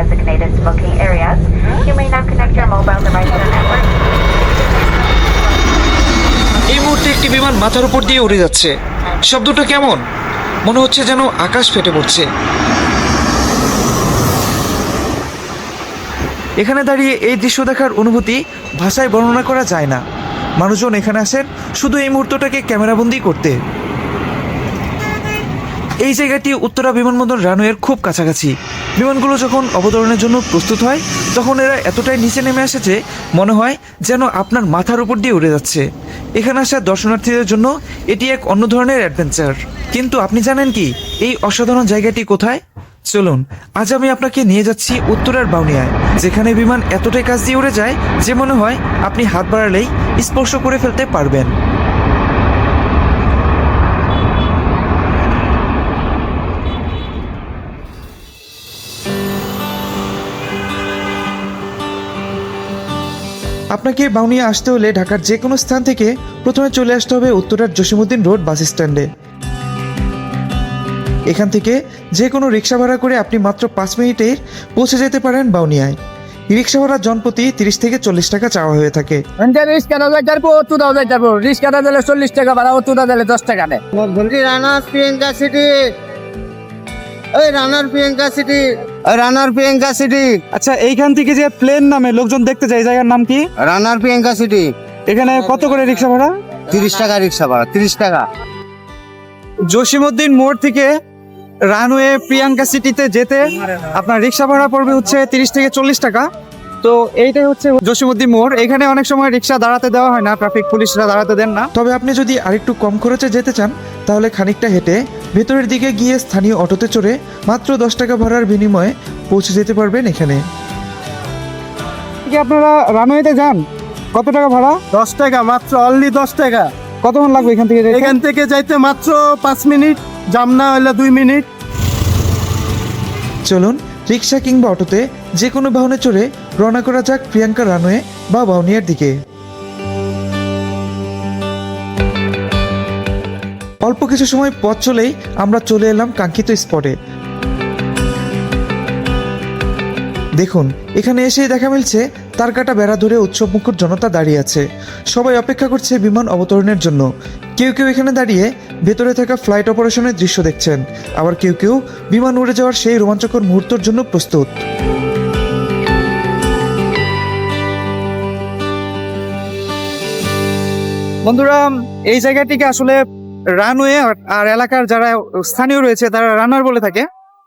designated smoking areas. You may now connect your mobile device to the network. এই মুহূর্তে একটি বিমান মাথার উপর দিয়ে উড়ে যাচ্ছে। শব্দটা কেমন? মনে হচ্ছে যেন আকাশ ফেটে পড়ছে। এখানে দাঁড়িয়ে এই দৃশ্য দেখার অনুভূতি ভাষায় বর্ণনা করা যায় না। মানুষজন এখানে আসেন শুধু এই মুহূর্তটাকে ক্যামেরাবন্দি করতে। এই জায়গাটি উত্তরা বিমানবন্দর রানওয়ের খুব কাছাকাছি। বিমানগুলো যখন অবতরণের জন্য প্রস্তুত হয়, তখন এরা এতটাই নিচে নেমে আসে যে মনে হয় যেন আপনার মাথার উপর দিয়ে উড়ে যাচ্ছে। এখানে আসা দর্শনার্থীদের জন্য এটি এক অন্য ধরনের অ্যাডভেঞ্চার। কিন্তু আপনি জানেন কি, এই অসাধারণ জায়গাটি কোথায়? চলুন, আজ আমি আপনাকে নিয়ে যাচ্ছি উত্তরার বাউনিয়ায়, যেখানে বিমান এতটাই কাছ দিয়ে উড়ে যায় যে মনে হয় আপনি হাত বাড়ালেই স্পর্শ করে ফেলতে পারবেন। আপনাকে বাউনিয়া আসতে হলে ঢাকার যে কোনো স্থান থেকে প্রথমে চলে আসতে হবে উত্তরার জসিমুদ্দিন রোড বাস স্ট্যান্ডে। এখান থেকে যে কোনো রিক্সা ভাড়া করে আপনি মাত্র পাঁচ মিনিটে পৌঁছে যেতে পারেন বাউনিয়ায়। রিক্সা ভাড়া জনপ্রতি তিরিশ থেকে চল্লিশ টাকা চাওয়া হয়ে থাকে। দাও যাব ওটু দাও যাব রিস্কা দিলে চল্লিশ টাকা ভাড়া ওটু দিলে দশ টাকা নেয় রানার প্রিয়াঙ্কা সিটি। ওই রানার প্রিয়াঙ্কা সিটি। রানার প্রিয়াঙ্কা সিটি। আচ্ছা এইখান থেকে যে প্লেন নামে লোকজন দেখতে যায় এই জায়গার নাম কি? রানার প্রিয়াঙ্কা সিটি। এখানে কত করে রিক্সা ভাড়া তিরিশ টাকা রিক্সা ভাড়া তিরিশ টাকা। জসিমউদ্দিন মোড় থেকে রানওয়ে প্রিয়াঙ্কা সিটিতে যেতে আপনার রিক্সা ভাড়া পড়বে হচ্ছে তিরিশ থেকে চল্লিশ টাকা। তো এইটাই হচ্ছে জসিমউদ্দিন মোড়। এখানে অনেক সময় রিক্সা দাঁড়াতে দেওয়া হয় না ট্রাফিক পুলিশরা দাঁড়াতে দেন না। তবে আপনি যদি আরেকটু কম খরচে যেতে চান তাহলে খানিকটা হেঁটে ভেতরের দিকে গিয়ে স্থানীয় অটোতে চড়ে মাত্র দশ টাকা ভাড়ার বিনিময়ে পৌঁছে যেতে পারবেন এখানে। কি আপনারা রানওয়েতে যান? কত টাকা ভাড়া? দশ টাকা মাত্র অনলি দশ টাকা। কতক্ষণ লাগবে এখান থেকে এখান থেকে যাইতে মাত্র পাঁচ মিনিট জামনা হইলে দুই মিনিট। চলুন রিক্সা কিংবা অটোতে যে কোনো বাহনে চড়ে রওনা করা যাক প্রিয়াঙ্কা রানওয়ে বা বাউনিয়ার দিকে। অল্প কিছু সময় পথ চলেই আমরা চলে এলাম কাঙ্ক্ষিত স্পটে। দেখুন, এখানে এসেই দেখা মিলছে, তার কাটা বেড়া ধরে উৎসবমুখর জনতা দাঁড়িয়ে আছে। সবাই অপেক্ষা করছে বিমান অবতরণের জন্য। কেউ কেউ এখানে দাঁড়িয়ে ভেতরে থাকা ফ্লাইট অপারেশনের দৃশ্য দেখছেন। আবার কেউ কেউ বিমান উড়ে যাওয়ার সেই রোমাঞ্চকর মুহূর্তের জন্য প্রস্তুত। বন্ধুরা, এই জায়গাটিকে আসলে রানওয়ে আর এলাকার যারা স্থানীয় রয়েছে, তারা রানার বলে থাকে।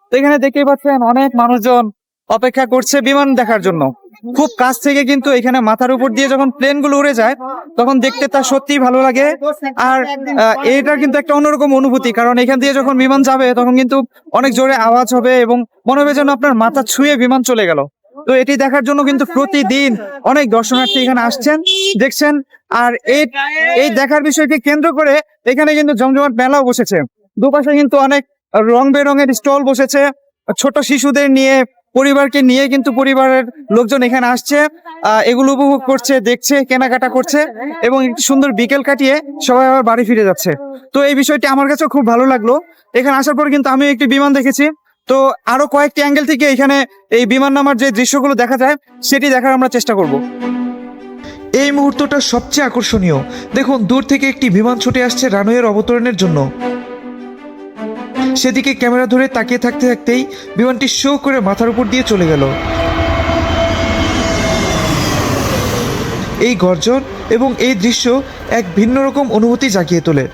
তো এখানে দেখতেই পাচ্ছেন অনেক মানুষজন অপেক্ষা করছে বিমান দেখার জন্য। খুব কাছ থেকে কিন্তু এখানে মাথার উপর দিয়ে যখন প্লেনগুলো উড়ে যায়, তখন দেখতে তা সত্যিই ভালো লাগে। আর এটার কিন্তু একটা অন্যরকম অনুভূতি, কারণ এখান দিয়ে যখন বিমান যাবে, তখন কিন্তু অনেক জোরে আওয়াজ হবে এবং মনে হবে যেন আপনার মাথা ছুঁয়ে বিমান চলে গেল। তো এটি দেখার জন্য কিন্তু প্রতিদিন অনেক দর্শনার্থী এখানে আসছেন দেখছেন আর এই এই দেখার বিষয়কে কেন্দ্র করে এখানে কিন্তু জমজমাট মেলাও বসেছে। দুপাশে কিন্তু অনেক রং বেরঙের স্টল বসেছে। ছোট শিশুদের নিয়ে পরিবারকে নিয়ে কিন্তু পরিবারের লোকজন এখানে আসছে। আহ, এগুলো উপভোগ করছে দেখছে কেনাকাটা করছে এবং একটি সুন্দর বিকেল কাটিয়ে সবাই আবার বাড়ি ফিরে যাচ্ছে। তো এই বিষয়টি আমার কাছে খুব ভালো লাগল। এখানে আসার পর কিন্তু আমি একটি বিমান দেখেছি। তো আরও কয়েকটি অ্যাঙ্গেল থেকে এখানে এই বিমান নামার যে দৃশ্যগুলো দেখা যায়, সেটি দেখার আমরা চেষ্টা করব। এই মুহূর্তটা সবচেয়ে আকর্ষণীয়। দেখুন, দূর থেকে একটি বিমান ছুটে আসছে রানওয়ের অবতরণের জন্য। সেদিকে ক্যামেরা ধরে তাকিয়ে থাকতে থাকতেই বিমানটি শো করে মাথার উপর দিয়ে চলে গেল। এই গর্জন এবং এই দৃশ্য এক ভিন্ন রকম অনুভূতি জাগিয়ে তোলে।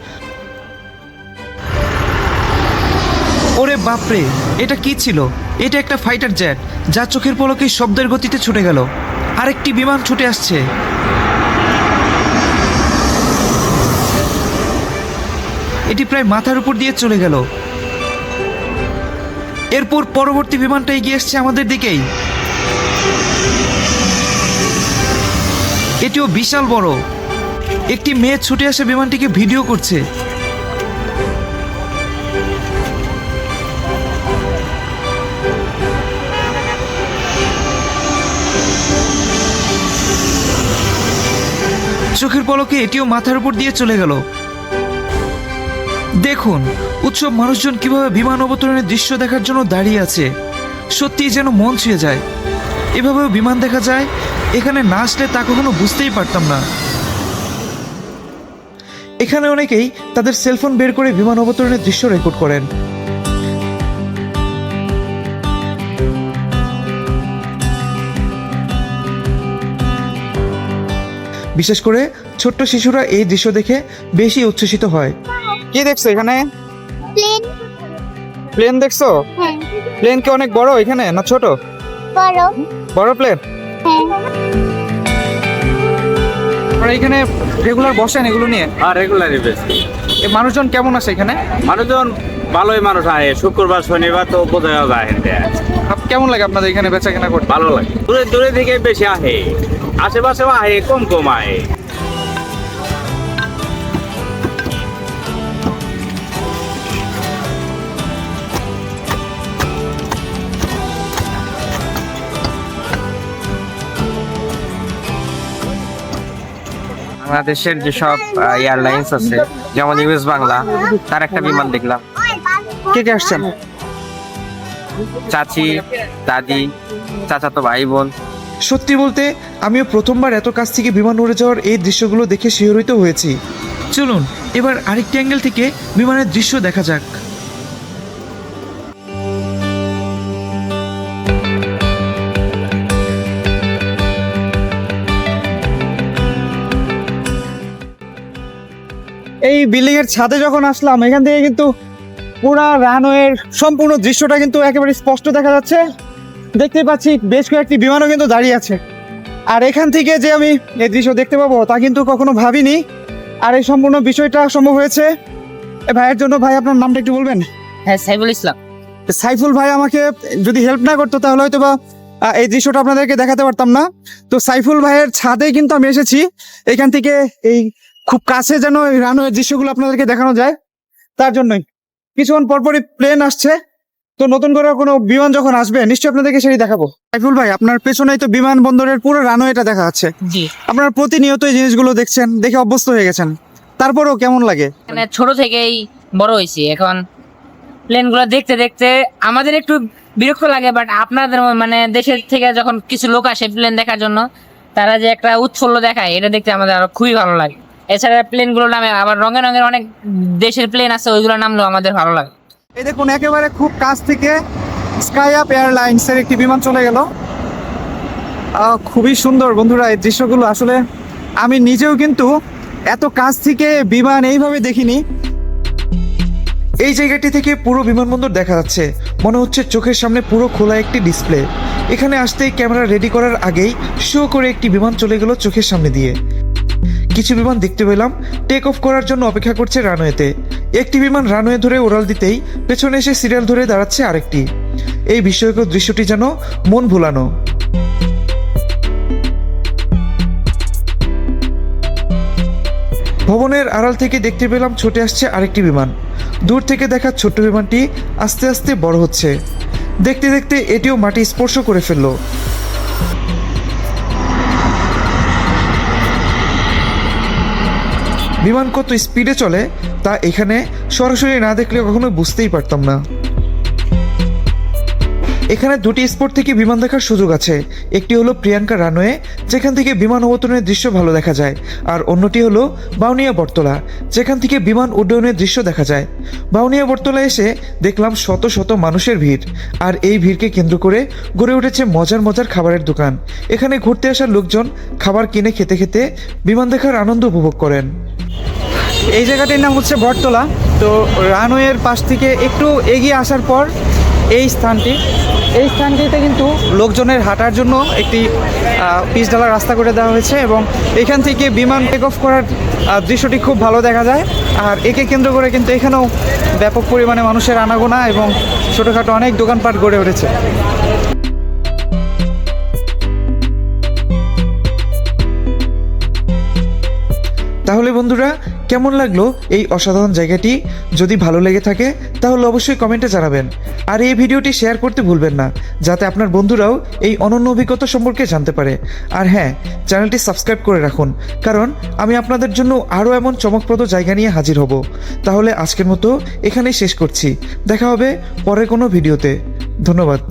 ওরে বাপরে, এটা কি ছিল? এটা একটা ফাইটার জেট যা চোখের পলকে শব্দের গতিতে ছুটে গেল। আরেকটি বিমান ছুটে আসছে। এটি প্রায় মাথার উপর দিয়ে চলে গেল। এরপর পরবর্তী বিমানটা এগিয়ে এসছে আমাদের দিকেই। এটিও বিশাল বড়। একটি মেয়ে ছুটে আসে বিমানটিকে ভিডিও করছে। চোখের পলকে এটিও মাথার উপর দিয়ে চলে গেল। দেখুন, উৎসব মানুষজন কীভাবে বিমান অবতরণের দৃশ্য দেখার জন্য দাঁড়িয়ে আছে। সত্যিই যেন মন ছুঁয়ে যায়। এভাবেও বিমান দেখা যায়, এখানে না আসলে তা কখনো বুঝতেই পারতাম না। এখানে অনেকেই তাদের সেলফোন বের করে বিমান অবতরণের দৃশ্য রেকর্ড করেন। বিশেষ করে ছোট্ট শিশুরা এই দৃশ্য দেখে বেশি উচ্ছ্বসিত হয়। কি দেখছ এখানে? প্লেন। প্লেন দেখছ? হ্যাঁ। প্লেন কি অনেক বড় এখানে না ছোট? বড়। বড় প্লেন? হ্যাঁ। আপনারা এখানে রেগুলার বসেন এগুলো নিয়ে? আর রেগুলারই বেশি এ মানুষজন কেমন আছে এখানে? মানুষজন ভালোই মানুষ আহে শুক্রবার শনিবার তো বোঝা যায় কেমন লাগে আপনাদের এখানে বেচা কেনা করতে? ভালো লাগে। দূরে দূরে থেকে বেশি আহে। আশেপাশেও আহে কম কম আহে বাংলাদেশের যেসব এয়ারলাইন্স আছে, যেমন ইউএস বাংলা তার একটা বিমান দেখলাম। কে কে আসছেন? চাচি, দাদি, চাচাতো ভাই, বোন। সত্যি বলতে, আমিও প্রথমবার এত কাছ থেকে বিমান উড়ে যাওয়ার এই দৃশ্যগুলো দেখে শিহরিত হয়েছি। চলুন, এবার আরেকটি অ্যাঙ্গেল থেকে বিমানের দৃশ্য দেখা যাক। এই বিল্ডিং এর ছাদে যখন আসলাম, এখান থেকে কিন্তু পুরা রানওয়ের সম্পূর্ণ দৃশ্যটা কিন্তু একেবারে স্পষ্ট দেখা যাচ্ছে। দেখতে পাচ্ছি বেশ কয়েকটি বিমানও কিন্তু দাঁড়িয়ে আছে। আর এখান থেকে যে আমি এই দৃশ্য দেখতে পাবো তা কিন্তু কখনো ভাবিনি। আর এই সম্পূর্ণ বিষয়টা সম্ভব হয়েছে? ভাইয়ের জন্য ভাই আপনার নামটা একটু বলবেন? হ্যাঁ সাইফুল ইসলাম। সাইফুল ভাই আমাকে যদি হেল্প না করতো তাহলে হয়তো বা এই দৃশ্যটা আপনাদেরকে দেখাতে পারতাম না। তো সাইফুল ভাইয়ের ছাদে কিন্তু আমি এসেছি। এখান থেকে এই খুব কাছে যেন এই রানওয়ের দৃশ্যগুলো আপনাদেরকে দেখানো যায় তার জন্যই। কিছুক্ষণ পরপরই প্লেন আসছে। তো নতুন করে কোনো বিমান যখন আসবে নিশ্চয়ই আপনাদেরকে সেটি দেখাবো। সাইফুল ভাই আপনার পেছনেই তো বিমানবন্দরের পুরো রানওয়েটা দেখা যাচ্ছে। আপনার প্রতিনিয়ত এই জিনিসগুলো দেখছেন দেখে অভ্যস্ত হয়ে গেছেন। তারপরেও কেমন লাগে? মানে ছোট থেকেই বড় হয়েছি। এখন প্লেনগুলো দেখতে দেখতে আমাদের একটু বিরক্ত লাগে বাট আপনাদের মানে দেশের থেকে যখন কিছু লোক আসে প্লেন দেখার জন্য তারা যে একটা উৎফুল্ল দেখায় এটা দেখতে আমাদের আরও খুবই ভালো লাগে। এছাড়া প্লেনগুলোর নামে আবার রঙের রঙের অনেক দেশের প্লেন আছে ওইগুলোর নামলেও আমাদের ভালো লাগে। এই দেখুন, একেবারে খুব কাছ থেকে স্কাই আপ এয়ারলাইন্স এর একটি বিমান চলে গেল। খুবই সুন্দর বন্ধুরা, এই দৃশ্যগুলো আসলে আমি নিজেও কিন্তু এত কাছ থেকে বিমান এইভাবে দেখিনি। এই জায়গাটি থেকে পুরো বিমানবন্দর দেখা যাচ্ছে। মনে হচ্ছে চোখের সামনে পুরো খোলা একটি ডিসপ্লে এখানে আসতেই ক্যামেরা রেডি করার আগেই শো করে একটি বিমান চলে গেল চোখের সামনে দিয়ে। কিছু বিমান দেখতে পেলাম। টেক অফ করার জন্য অপেক্ষা করছে রানওয়েতে। একটি বিমান রানওয়ে ধরে ওড়াল দিতেই পেছনে এসে সিরিয়াল ধরে দাঁড়াচ্ছে আরেকটি। এই বিস্ময়কর দৃশ্যটি যেন মন ভোলানো। ভবনের আড়াল থেকে দেখতে পেলাম ছুটে আসছে আরেকটি বিমান। দূর থেকে দেখা ছোট্ট বিমানটি আস্তে আস্তে বড় হচ্ছে। দেখতে দেখতে এটিও মাটি স্পর্শ করে ফেলল। বিমান কত স্পিডে চলে তা এখানে সরাসরি না দেখলে কখনো বুঝতেই পারতাম না। এখানে দুটি স্পট থেকে বিমান দেখার সুযোগ আছে। একটি হলো প্রিয়াঙ্কা রানওয়ে, যেখান থেকে বিমান অবতরণের দৃশ্য ভালো দেখা যায়, আর অন্যটি হলো বাউনিয়া বটতলা, যেখান থেকে বিমান উড্ডয়নের দৃশ্য দেখা যায়। বাউনিয়া বটতলা এসে দেখলাম শত শত মানুষের ভিড়, আর এই ভিড়কে কেন্দ্র করে গড়ে উঠেছে মজার মজার খাবারের দোকান। এখানে ঘুরতে আসা লোকজন খাবার কিনে খেতে খেতে বিমান দেখার আনন্দ উপভোগ করেন। এই জায়গাটির নাম হচ্ছে বটতলা। তো রানওয়ের পাশ থেকে একটু এগিয়ে আসার পর এই স্থানটি, এই স্থানটিতে কিন্তু লোকজনের হাঁটার জন্য একটি পিচ ডালা রাস্তা করে দেওয়া হয়েছে এবং এখান থেকে বিমান টেক অফ করার দৃশ্যটি খুব ভালো দেখা যায়। আর একে কেন্দ্র করে কিন্তু এখানেও ব্যাপক পরিমাণে মানুষের আনাগোনা এবং ছোটোখাটো অনেক দোকানপাট গড়ে উঠেছে। তাহলে বন্ধুরা কেমন লাগল এই অসাধারণ জায়গাটি? যদি ভালো লেগে থাকে, তাহলে অবশ্যই কমেন্টে জানাবেন। আর এই ভিডিওটি শেয়ার করতে ভুলবেন না, যাতে আপনার বন্ধুরাও এই অনন্য অভিজ্ঞতা সম্পর্কে জানতে পারে। আর হ্যাঁ চ্যানেলটি সাবস্ক্রাইব করে রাখুন, কারণ আমি আপনাদের জন্য আরও এমন চমকপ্রদ জায়গা নিয়ে হাজির হব। তাহলে আজকের মতো এখানেই শেষ করছি। দেখা হবে পরের কোনো ভিডিওতে। ধন্যবাদ।